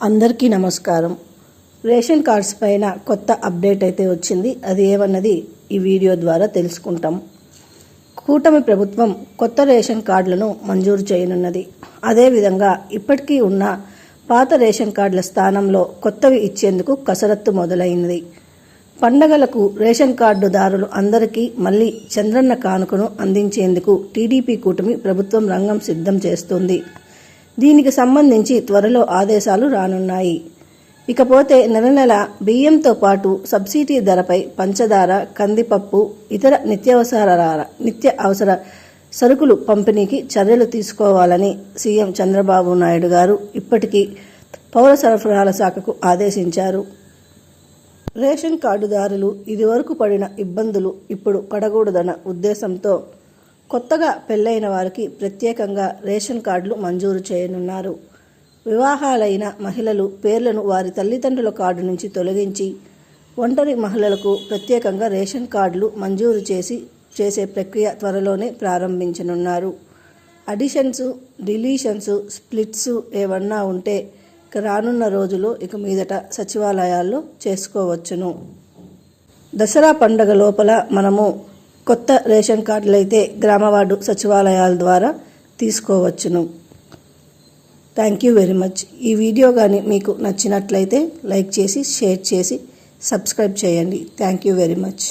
అందరికీ నమస్కారం. Ration cards పైన కొత్త అప్డేట్ అయితే వచ్చింది. అది ఏమన్నది ఈ వీడియో ద్వారా తెలుసుకుంటాం. కూటమి ప్రభుత్వం కొత్త రేషన్ కార్డులను మంజూరు చేయనున్నది. అదేవిధంగా ఇప్పటికీ ఉన్న పాత రేషన్ కార్డుల స్థానంలో కొత్తవి ఇచ్చేందుకు కసరత్తు మొదలైనది. పండగలకు రేషన్ కార్డుదారులు అందరికీ మళ్ళీ చంద్రన్న కానుకను అందించేందుకు టీడీపీ కూటమి ప్రభుత్వం రంగం సిద్ధం చేస్తుంది. దీనికి సంబంధించి త్వరలో ఆదేశాలు రానున్నాయి. ఇకపోతే నెల నెల బియ్యంతో పాటు సబ్సిడీ ధరపై పంచదార కందిపప్పు ఇతర నిత్యావసర నిత్య అవసర సరుకులు పంపిణీకి చర్యలు తీసుకోవాలని సీఎం చంద్రబాబు నాయుడు గారు ఇప్పటికీ పౌర సరఫరాల శాఖకు ఆదేశించారు. రేషన్ కార్డుదారులు ఇదివరకు పడిన ఇబ్బందులు ఇప్పుడు పడకూడదన్న ఉద్దేశంతో కొత్తగా పెళ్ళైన వారికి ప్రత్యేకంగా రేషన్ కార్డులు మంజూరు చేయనున్నారు. వివాహాలైన మహిళలు పేర్లను వారి తల్లిదండ్రుల కార్డు నుంచి తొలగించి ఒంటరి మహిళలకు ప్రత్యేకంగా రేషన్ కార్డులు మంజూరు చేసి చేసే ప్రక్రియ త్వరలోనే ప్రారంభించనున్నారు. అడిషన్స్ డిలీషన్స్ స్ప్లిట్స్ ఏమన్నా ఉంటే ఇక రానున్న రోజులు ఇక మీదట సచివాలయాల్లో చేసుకోవచ్చును. దసరా పండగ లోపల మనము కొత్త రేషన్ కార్డులు అయితే గ్రామవార్డు సచివాలయాల ద్వారా తీసుకోవచ్చును. థ్యాంక్ యూ వెరీ మచ్ ఈ వీడియో కానీ మీకు నచ్చినట్లయితే లైక్ చేసి షేర్ చేసి సబ్స్క్రైబ్ చేయండి. Thank you very much